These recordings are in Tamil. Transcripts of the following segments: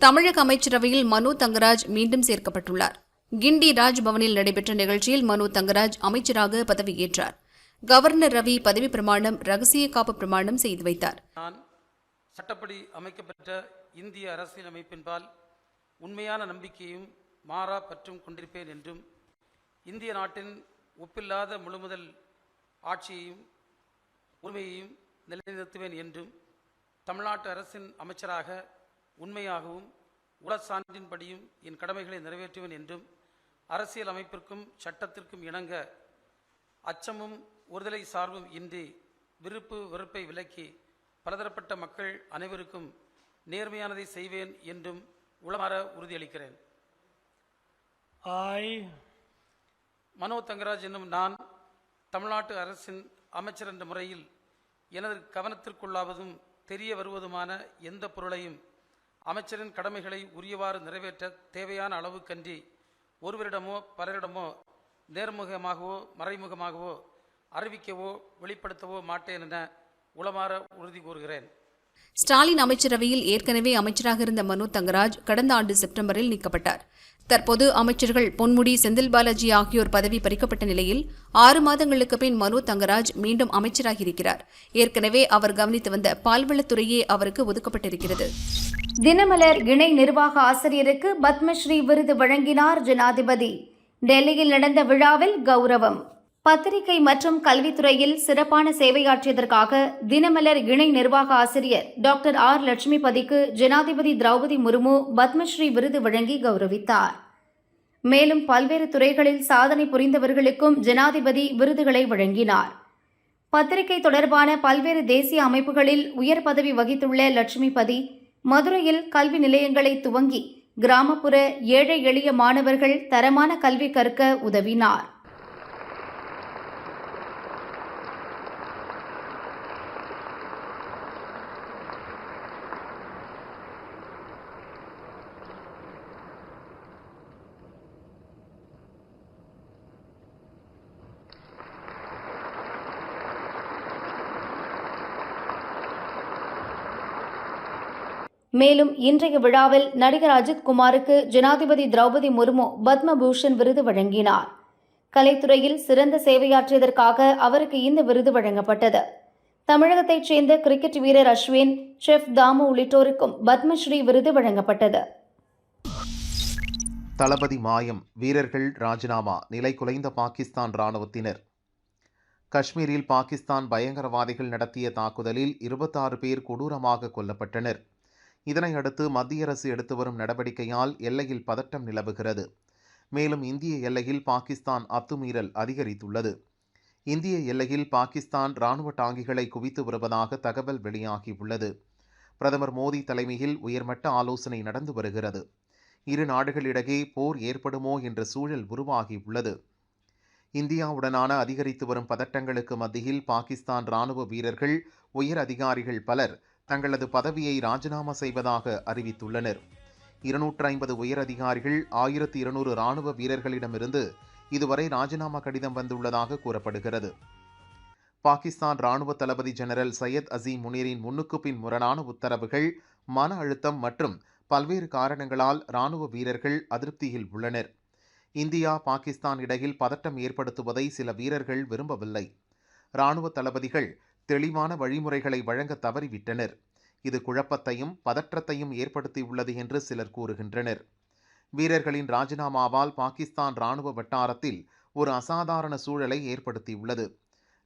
தமிழக அமைச்சரவையில் மனு தங்கராஜ் மீண்டும் சேர்க்கப்பட்டுள்ளார். கிண்டி ராஜ்பவனில் நடைபெற்ற நிகழ்ச்சியில் மனு தங்கராஜ் அமைச்சராக பதவியேற்றார். கவர்னர் ரவி பதவி பிரமாணம் ரகசிய காப்பு பிரமாணம் செய்து வைத்தார். நான் சட்டப்படி அமைக்கப்பட்ட இந்திய அரசியலமைப்பின்பால் உண்மையான நம்பிக்கையும் மாறா பற்றும் கொண்டிருப்பேன் என்றும் இந்திய நாட்டின் ஒப்பில்லாத முழுமுதல் ஆட்சியையும் உரிமையையும் நிலைநிறுத்துவேன் என்றும் தமிழ்நாட்டு அரசின் அமைச்சராக உண்மையாகவும் உள சான்றின்படியும் என் கடமைகளை நிறைவேற்றுவேன் என்றும் அரசியல் அமைப்பிற்கும் சட்டத்திற்கும் இணங்க அச்சமும் ஒருதலை சார்பும் இன்றி விருப்பு வெறுப்பை விலக்கி பலதரப்பட்ட மக்கள் அனைவருக்கும் நேர்மையானதை செய்வேன் என்றும் உளமாற உறுதியளிக்கிறேன். I, மனோ தங்கராஜ் என்னும் நான் தமிழ்நாட்டு அரசின் அமைச்சர் என்ற முறையில் எனது கவனத்திற்குள்ளாவதும் தெரிய வருவதுமான எந்த பொருளையும் அமைச்சரின் கடமைகளை உரியவாறு நிறைவேற்ற தேவையான அளவுக்கன்றி ஒருவரிடமோ பலரிடமோ நேர்முகமாகவோ மறைமுகமாகவோ அறிவிக்கவோ வெளிப்படுத்தவோ மாட்டேன் என உளமாற உறுதி கூறுகிறேன். ஸ்டாலின் அமைச்சரவையில் ஏற்கனவே அமைச்சராக இருந்த மனோ தங்கராஜ் கடந்த ஆண்டு செப்டம்பரில் நீக்கப்பட்டார். தற்போது அமைச்சர்கள் பொன்முடி செந்தில் பாலாஜி ஆகியோர் பதவி பறிக்கப்பட்ட நிலையில் ஆறு மாதங்களுக்கு பின் மனோ தங்கராஜ் மீண்டும் அமைச்சராகியிருக்கிறார். ஏற்கனவே அவர் கவனித்து வந்த பால்வளத்துறையே அவருக்கு ஒதுக்கப்பட்டிருக்கிறது. தினமலர் இணை நிர்வாக ஆசிரியருக்கு பத்மஸ்ரீ விருது வழங்கினார் ஜனாதிபதி. டெல்லியில் நடந்த விழாவில் கௌரவம். பத்திரிகை மற்றும் கல்வித்துறையில் சிறப்பான சேவையாற்றியதற்காக தினமலர் இணை நிர்வாக ஆசிரியர் டாக்டர் ஆர் லட்சுமிபதிக்கு ஜனாதிபதி திரௌபதி முர்மு பத்மஸ்ரீ விருது வழங்கி கௌரவித்தார். மேலும் பல்வேறு துறைகளில் சாதனை புரிந்தவர்களுக்கும் ஜனாதிபதி விருதுகளை வழங்கினார். பத்திரிகை தொடர்பான பல்வேறு தேசிய அமைப்புகளில் உயர் பதவி வகித்துள்ள லட்சுமிபதி மதுரையில் கல்வி நிலையங்களை துவங்கி கிராமப்புற ஏழை எளிய மாணவர்கள் தரமான கல்வி கற்க உதவினார். மேலும் இன்றைய விழாவில் நடிகர் அஜித் குமாருக்கு ஜனாதிபதி திரௌபதி முர்மு பத்மபூஷன் விருது வழங்கினார். கலைத்துறையில் சிறந்த சேவையாற்றியதற்காக அவருக்கு இந்த விருது வழங்கப்பட்டது. தமிழகத்தைச் சேர்ந்த கிரிக்கெட் வீரர் அஸ்வின் செஃப் தாமு உள்ளிட்டோருக்கும் பத்மஸ்ரீ விருது வழங்கப்பட்டது. தளபதி மாயம் வீரர்கள் ராஜினாமா நிலை குலைந்த பாகிஸ்தான் இராணுவத்தினர் காஷ்மீரில் பாகிஸ்தான் பயங்கரவாதிகள் நடத்திய தாக்குதலில் இருபத்தாறு பேர் கொடூரமாக கொல்லப்பட்டனர். இதனையடுத்து மத்திய அரசு எடுத்து வரும் நடவடிக்கையால் எல்லையில் பதட்டம் நிலவுகிறது. மேலும் இந்திய எல்லையில் பாகிஸ்தான் அத்துமீறல் அதிகரித்துள்ளது. இந்திய எல்லையில் பாகிஸ்தான் இராணுவ டாங்கிகளை குவித்து வருவதாக தகவல் வெளியாகியுள்ளது. பிரதமர் மோடி தலைமையில் உயர்மட்ட ஆலோசனை நடந்து வருகிறது. இரு நாடுகளிடையே போர் ஏற்படுமோ என்ற சூழல் உருவாகியுள்ளது. இந்தியாவுடனான அதிகரித்து வரும் பதட்டங்களுக்கு மத்தியில் பாகிஸ்தான் இராணுவ வீரர்கள் உயர் அதிகாரிகள் பலர் தங்களது பதவியை ராஜினாமா செய்வதாக அறிவித்துள்ளனர். இருநூற்று ஐம்பது உயர் அதிகாரிகள் ஆயிரத்தி இருநூறு ராணுவ வீரர்களிடமிருந்து இதுவரை ராஜினாமா கடிதம் வந்துள்ளதாக கூறப்படுகிறது. பாகிஸ்தான் ராணுவ தளபதி ஜெனரல் சையத் அசீம் முனீரின் முன்னுக்கு பின் முரணான உத்தரவுகள் மன அழுத்தம் மற்றும் பல்வேறு காரணங்களால் இராணுவ வீரர்கள் அதிருப்தியில் உள்ளனர். இந்தியா பாகிஸ்தான் இடையில் பதட்டம் ஏற்படுத்துவதை சில வீரர்கள் விரும்பவில்லை. ராணுவ தளபதிகள் தெளிவான வழிமுறைகளை வழங்க தவறிவிட்டனர். இது குழப்பத்தையும் பதற்றத்தையும் ஏற்படுத்தியுள்ளது என்று சிலர் கூறுகின்றனர். வீரர்களின் ராஜினாமாவால் பாகிஸ்தான் இராணுவ வட்டாரத்தில் ஒரு அசாதாரண சூழலை ஏற்படுத்தியுள்ளது.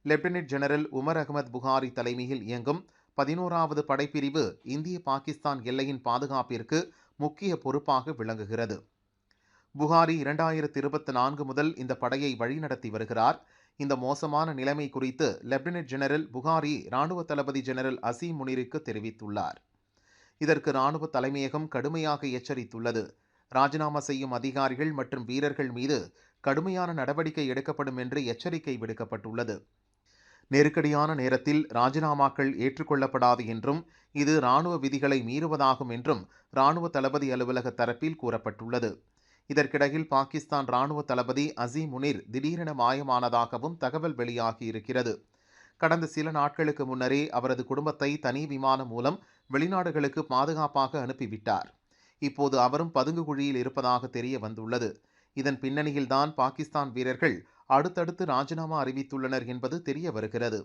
லெப்டினன்ட் ஜெனரல் உமர் அகமது புகாரி தலைமையில் இயங்கும் பதினோராவது படைப்பிரிவு இந்திய பாகிஸ்தான் எல்லையின் பாதுகாப்பிற்கு முக்கிய பொறுப்பாக விளங்குகிறது. புகாரி இரண்டாயிரத்தி இருபத்தி நான்கு முதல் இந்த படையை வழிநடத்தி வருகிறார். இந்த மோசமான நிலைமை குறித்து லெப்டினன்ட் ஜெனரல் புகாரி இராணுவ தளபதி ஜெனரல் அசீம் முனிருக்கு தெரிவித்துள்ளார். இதற்கு இராணுவ தலைமையகம் கடுமையாக எச்சரித்துள்ளது. ராஜினாமா செய்யும் அதிகாரிகள் மற்றும் வீரர்கள் மீது கடுமையான நடவடிக்கை எடுக்கப்படும் என்று எச்சரிக்கை விடுக்கப்பட்டுள்ளது. நெருக்கடியான நேரத்தில் ராஜினாமாக்கள் ஏற்றுக்கொள்ளப்படாது என்றும் இது இராணுவ விதிகளை மீறுவதாகும் என்றும் இராணுவ தளபதி அலுவலக தரப்பில் கூறப்பட்டுள்ளது. இதற்கிடையில் பாகிஸ்தான் ராணுவ தளபதி அசீம் முனிர் திடீரென மாயமானதாகவும் தகவல் வெளியாகி இருக்கிறது கடந்த சில நாட்களுக்கு முன்னரே அவரது குடும்பத்தை தனி விமானம் மூலம் வெளிநாடுகளுக்கு பாதுகாப்பாக அனுப்பிவிட்டார். இப்போது அவரும் பதுங்கு குழியில் இருப்பதாக தெரிய வந்துள்ளது. இதன் பின்னணியில்தான் பாகிஸ்தான் வீரர்கள் அடுத்தடுத்து ராஜினாமா அறிவித்துள்ளனர் என்பது தெரிய வருகிறது.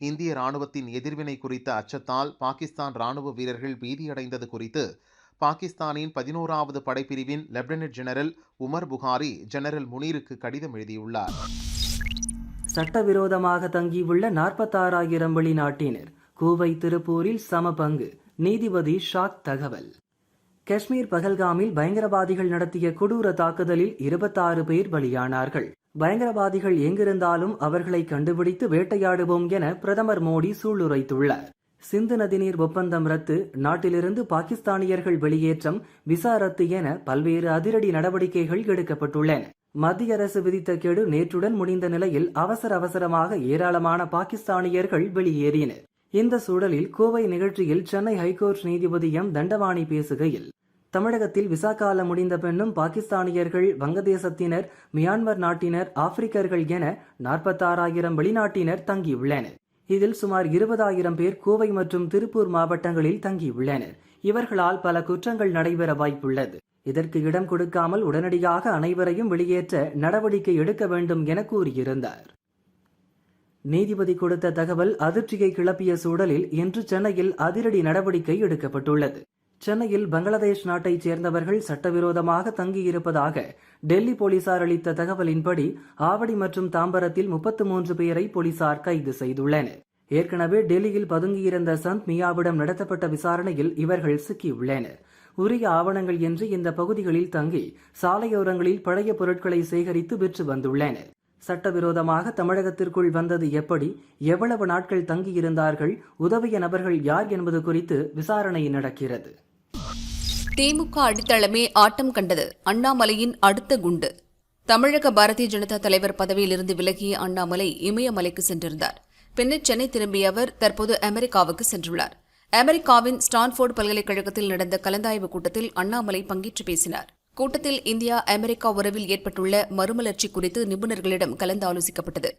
இந்திய ராணுவத்தின் எதிர்வினை குறித்த அச்சத்தால் பாகிஸ்தான் ராணுவ வீரர்கள் பீதியடைந்தது குறித்து பாகிஸ்தானின் பதினோராவது படைப்பிரிவின் lieutenant general Umar Bukhari general முனீருக்கு கடிதம் எழுதியுள்ளார். சட்டவிரோதமாக தங்கியுள்ள நாற்பத்தாறாயிரம் வெளிநாட்டினர் கூவை திருப்பூரில் சம பங்கு நீதிபதி ஷாக் தகவல். காஷ்மீர் பகல்காமில் பயங்கரவாதிகள் நடத்திய கொடூர தாக்குதலில் இருபத்தாறு பேர் பலியானார்கள். பயங்கரவாதிகள் எங்கிருந்தாலும் அவர்களை கண்டுபிடித்து வேட்டையாடுவோம் என பிரதமர் மோடி சூளுரைத்துள்ளார். சிந்து நதிநீர் ஒப்பந்தம் ரத்து நாட்டிலிருந்து பாகிஸ்தானியர்கள் வெளியேற்றம் விசா ரத்து என பல்வேறு அதிரடி நடவடிக்கைகள் எடுக்கப்பட்டுள்ளன. மத்திய அரசு விதித்த கெடு நேற்றுடன் முடிந்த நிலையில் அவசர அவசரமாக ஏராளமான பாகிஸ்தானியர்கள் வெளியேறினர். இந்த சூழலில் கோவை நிகழ்ச்சியில் சென்னை ஹைகோர்ட் நீதிபதி எம். தண்டவாணி பேசுகையில் தமிழகத்தில் விசா காலம் முடிந்த பெண்ணும் பாகிஸ்தானியர்கள் வங்கதேசத்தினர் மியான்மர் நாட்டினர் ஆப்பிரிக்கர்கள் என நாற்பத்தாறாயிரம் வெளிநாட்டினர் தங்கியுள்ளனர். இதில் சுமார் இருபதாயிரம் பேர் கோவை மற்றும் திருப்பூர் மாவட்டங்களில் தங்கியுள்ளனர். இவர்களால் பல குற்றங்கள் நடைபெற வாய்ப்புள்ளது. இதற்கு இடம் கொடுக்காமல் உடனடியாக அனைவரையும் வெளியேற்ற நடவடிக்கை எடுக்க வேண்டும் என கூறியிருந்தார். நீதிபதி கொடுத்த தகவல் அதிர்ச்சியை கிளப்பிய சூழலில் இன்று சென்னையில் அதிரடி நடவடிக்கை எடுக்கப்பட்டுள்ளது. சென்னையில் பங்களாதேஷ் நாட்டைச் சேர்ந்தவர்கள் சட்டவிரோதமாக தங்கியிருப்பதாக டெல்லி போலீசார் அளித்த தகவலின்படி ஆவடி மற்றும் தாம்பரத்தில் முப்பத்து மூன்று பேரை போலீசார் கைது செய்துள்ளனர். ஏற்கனவே டெல்லியில் பதுங்கியிருந்த சந்த் மியாவிடம் நடத்தப்பட்ட விசாரணையில் இவர்கள் சிக்கியுள்ளனர். உரிய ஆவணங்கள் என்று இந்த பகுதிகளில் தங்கி சாலையோரங்களில் பழைய பொருட்களை சேகரித்து விற்று வந்துள்ளனர். சட்டவிரோதமாக தமிழகத்திற்குள் வந்தது எப்படி எவ்வளவு நாட்கள் தங்கியிருந்தார்கள் உதவிய நபர்கள் யார் என்பது குறித்து விசாரணை நடக்கிறது. திமுக அடித்தளமே ஆட்டம் கண்டது. அண்ணாமலையின் அடுத்த குண்டு. தமிழக பாரதிய ஜனதா தலைவர் பதவியிலிருந்து விலகிய அண்ணாமலை இமயமலைக்கு சென்றிருந்தார். பின்னர் சென்னை திரும்பிய அவர் தற்போது அமெரிக்காவுக்கு சென்றுள்ளார். அமெரிக்காவின் ஸ்டான்ஃபோர்டு பல்கலைக்கழகத்தில் நடந்த கலந்தாய்வு கூட்டத்தில் அண்ணாமலை பங்கேற்று பேசினார். கூட்டத்தில் இந்தியா அமெரிக்கா உறவில் ஏற்பட்டுள்ள மறுமலர்ச்சி குறித்து நிபுணர்களிடம் கலந்தாலோசிக்கப்பட்டது.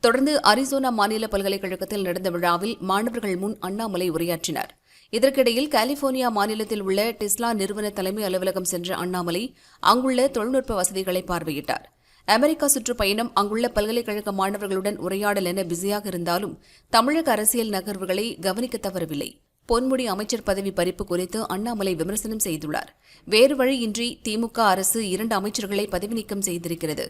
தொடர்ந்து அரிசோனா மாநில பல்கலைக்கழகத்தில் நடந்த விழாவில் மாணவர்கள் முன் அண்ணாமலை உரையாற்றினார். இதற்கிடையில் கலிபோர்னியா மாநிலத்தில் உள்ள டெஸ்லா நிறுவன தலைமை அலுவலகம் சென்ற அண்ணாமலை அங்குள்ள தொழில்நுட்ப வசதிகளை பார்வையிட்டார். அமெரிக்கா சுற்றுப்பயணம் அங்குள்ள பல்கலைக்கழக மாணவர்களுடன் உரையாடல் என பிஸியாக இருந்தாலும் தமிழக அரசியல் நகர்வுகளை கவனிக்க தவறவில்லை. பொன்முடி அமைச்சர் பதவி பறிப்பு குறித்து அண்ணாமலை விமர்சனம் செய்துள்ளார். வேறு வழியின்றி திமுக அரசு இரண்டு அமைச்சர்களை பதவி நீக்கம் செய்திருக்கிறது.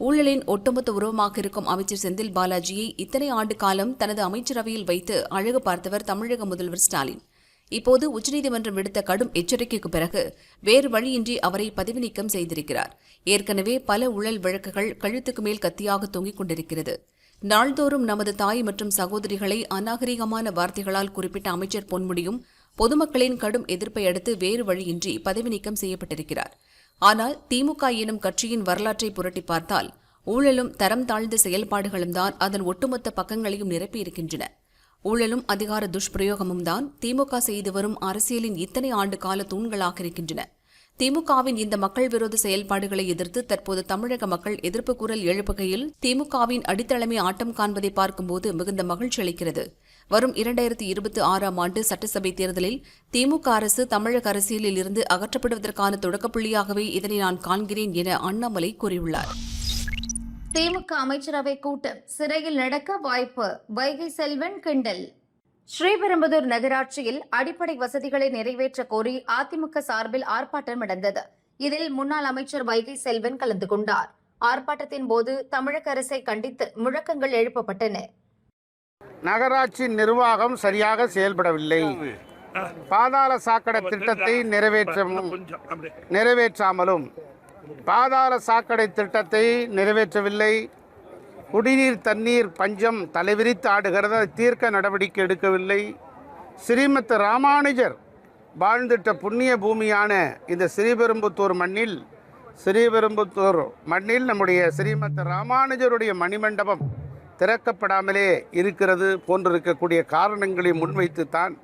ஊழலின் ஒட்டுமொத்த உருவமாக இருக்கும் அமைச்சர் செந்தில் பாலாஜியை இத்தனை ஆண்டு காலம் தனது அமைச்சரவையில் வைத்து அழகு பார்த்தவர் தமிழக முதல்வர் ஸ்டாலின். இப்போது உச்சநீதிமன்றம் விடுத்த கடும் எச்சரிக்கைக்கு பிறகு வேறு வழியின்றி அவரை பதவி நீக்கம் செய்திருக்கிறார். ஏற்கனவே பல ஊழல் வழக்குகள் கழுத்துக்கு மேல் கத்தியாக தொங்கிக் கொண்டிருக்கிறது. நாள்தோறும் நமது தாய் மற்றும் சகோதரிகளை அநாகரிகமான வார்த்தைகளால் குறிப்பிட்ட அமைச்சர் பொன்முடியும் பொதுமக்களின் கடும் எதிர்ப்பை அடுத்து வேறு வழியின்றி பதவி நீக்கம் செய்யப்பட்டிருக்கிறார். ஆனால் திமுக எனும் கட்சியின் வரலாற்றை புரட்டி பார்த்தால் ஊழலும் தரம் தாழ்ந்த செயல்பாடுகளும் தான் அதன் ஒட்டுமொத்த பக்கங்களையும் நிரப்பியிருக்கின்றன. ஊழலும் அதிகார துஷ்பிரயோகமும் தான் திமுக செய்து வரும் அரசியலின் இத்தனை ஆண்டு கால தூண்களாக இருக்கின்றன. திமுகவின் இந்த மக்கள் விரோத செயல்பாடுகளை எதிர்த்து தற்போது தமிழக மக்கள் எதிர்ப்பு குரல் எழுப்புகையில் திமுகவின் அடித்தளமே ஆட்டம் காண்பதை பார்க்கும்போது மிகுந்த மகிழ்ச்சி அளிக்கிறது. வரும் இரண்டாயிரத்தி இருபத்தி ஆறாம் ஆண்டு சட்டசபை தேர்தலில் திமுக அரசு தமிழக அரசியலில் இருந்து அகற்றப்படுவதற்கான தொடக்கப்புள்ளியாகவே இதனை நான் காண்கிறேன் என அண்ணாமலை கூறியுள்ளார். திமுக அமைச்சரவை கூட்டம் சிறையில் நடக்க வாய்ப்பு. வைகை செல்வன் கிண்டல். ஸ்ரீபெரும்புதூர் நகராட்சியில் அடிப்படை வசதிகளை நிறைவேற்ற கோரி அதிமுக சார்பில் ஆர்ப்பாட்டம் நடந்தது. இதில் முன்னாள் அமைச்சர் வைகை செல்வன் கலந்து கொண்டார். ஆர்ப்பாட்டத்தின் போது தமிழக அரசை கண்டித்து முழக்கங்கள் எழுப்பப்பட்டன. நகராட்சி நிர்வாகம் சரியாக செயல்படவில்லை. பாதாள சாக்கடை திட்டத்தை நிறைவேற்றவும் நிறைவேற்றாமலும் பாதாள சாக்கடை திட்டத்தை நிறைவேற்றவில்லை. குடிநீர் தண்ணீர் பஞ்சம் தலைவிரித்து ஆடுகிறது. அதை தீர்க்க நடவடிக்கை எடுக்கவில்லை. ஸ்ரீமத் ராமானுஜர் வாழ்ந்திட்ட புண்ணிய பூமியான இந்த ஸ்ரீபெரும்புத்தூர் மண்ணில் ஸ்ரீபெரும்புத்தூர் மண்ணில் நம்முடைய ஸ்ரீமத் ராமானுஜருடைய மணிமண்டபம் திறக்கப்படாமலே இருக்கிறது போன்றிருக்கக்கூடிய காரணங்களை முன்வைத்துத்தான்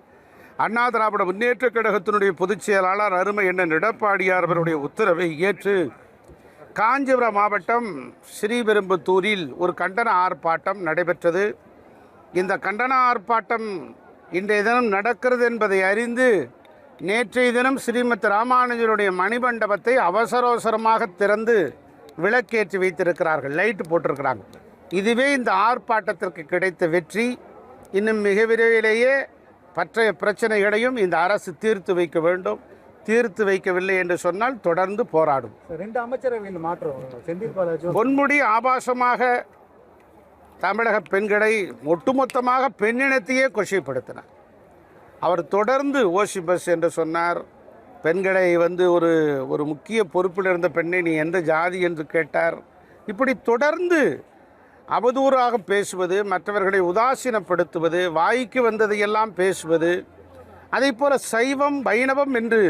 அண்ணா திராவிட முன்னேற்ற கழகத்தினுடைய பொதுச் செயலாளர் அருமை என்ன எடப்பாடியார் அவருடைய உத்தரவை ஏற்று காஞ்சிபுரம் மாவட்டம் ஸ்ரீபெரும்புத்தூரில் ஒரு கண்டன ஆர்ப்பாட்டம் நடைபெற்றது. இந்த கண்டன ஆர்ப்பாட்டம் இன்றைய தினம் நடக்கிறது என்பதை அறிந்து நேற்றைய தினம் ஸ்ரீமத் ராமானுஜருடைய மணிமண்டபத்தை அவசர அவசரமாக திறந்து விளக்கேற்றி வைத்திருக்கிறார்கள். லைட்டு போட்டிருக்கிறாங்க. இதுவே இந்த ஆர்ப்பாட்டத்திற்கு கிடைத்த வெற்றி. இன்னும் மிக விரைவிலேயே பற்றைய பிரச்சனைகளையும் இந்த அரசு தீர்த்து வைக்க வேண்டும். தீர்த்து வைக்கவில்லை என்று சொன்னால் தொடர்ந்து போராடும். ரெண்டு அமைச்சரவையில் மாற்றம் பொன்முடி ஆபாசமாக தமிழக பெண்களை ஒட்டுமொத்தமாக பெண்ணினத்தையே கொச்சைப்படுத்தினார் அவர் தொடர்ந்து ஓசி பஸ் என்று சொன்னார். பெண்களை வந்து ஒரு ஒரு முக்கிய பொறுப்பில் இருந்த பெண்ணை நீ எந்த ஜாதி என்று கேட்டார். இப்படி தொடர்ந்து அவதூறாக பேசுவது மற்றவர்களை உதாசீனப்படுத்துவது வாய்க்கு வந்ததையெல்லாம் பேசுவது அதே போல் சைவம் வைணவம் என்று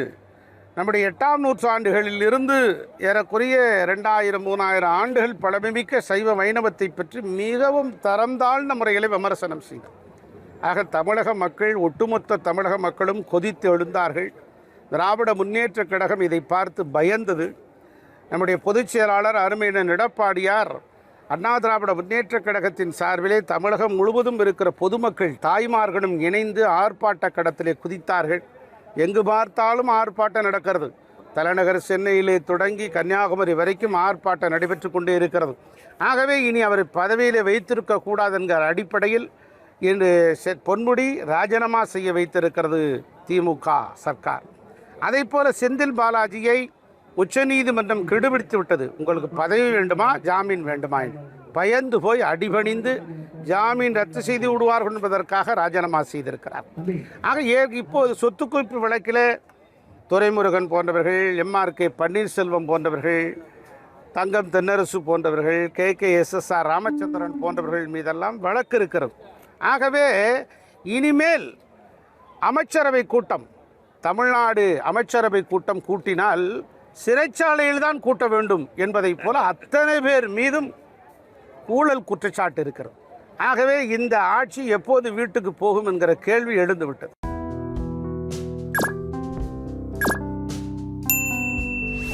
நம்முடைய எட்டாம் நூற்றாண்டுகளில் இருந்து ஏறக்குறைய ரெண்டாயிரம் மூணாயிரம் ஆண்டுகள் பழமைமிக்க சைவ வைணவத்தை பற்றி மிகவும் தரம் தாழ்ந்த முறைகளை விமர்சனம் செய்தார் ஆக தமிழக மக்கள் ஒட்டுமொத்த தமிழக மக்களும் கொதித்து எழுந்தார்கள். திராவிட முன்னேற்ற கழகம் இதை பார்த்து பயந்தது. நம்முடைய பொதுச் செயலாளர் அருமையினன் எடப்பாடியார் அண்ணா திராவிட முன்னேற்ற கழகத்தின் சார்பிலே தமிழகம் முழுவதும் இருக்கிற பொதுமக்கள் தாய்மார்களும் இணைந்து ஆர்ப்பாட்ட கடத்திலே குதித்தார்கள். எங்கு பார்த்தாலும் ஆர்ப்பாட்டம் நடக்கிறது. தலைநகர் சென்னையிலே தொடங்கி கன்னியாகுமரி வரைக்கும் ஆர்ப்பாட்டம் நடைபெற்று கொண்டே இருக்கிறது. ஆகவே இனி அவரை பதவியிலே வைத்திருக்க கூடாது என்கிற அடிப்படையில் இன்று செ- பொன்முடி ராஜினாமா செய்ய வைத்திருக்கிறது திமுக சர்க்கார். அதே போல செந்தில் பாலாஜியை உச்சநீதிமன்றம் கெடுபிடித்து விட்டது. உங்களுக்கு பதவி வேண்டுமா? ஜாமீன் வேண்டுமா? என்று. பயந்து போய் அடிபணிந்து ஜாமீன் ரத்து செய்து விடுவார்கள் என்பதற்காக ராஜினாமா செய்திருக்கிறார். ஆக ஏ இப்போது சொத்து குவிப்பு வழக்கில் துரைமுருகன் போன்றவர்கள் எம்ஆர் கே பன்னீர்செல்வம் போன்றவர்கள் தங்கம் தென்னரசு போன்றவர்கள் கே கே எஸ்எஸ்ஆர் ராமச்சந்திரன் போன்றவர்கள் மீதெல்லாம் வழக்கு இருக்கிறது. ஆகவே இனிமேல் அமைச்சரவை கூட்டம் தமிழ்நாடு அமைச்சரவை கூட்டம் கூட்டினால் சிறைச்சாலையில் தான் கூட்ட வேண்டும் என்பதைப் போல அத்தனை பேர் மீதும் ஊழல் குற்றச்சாட்டு இருக்கிறது. ஆகவே இந்த ஆட்சி எப்போது வீட்டுக்கு போகும் என்கிற கேள்வி எழுந்துவிட்டது.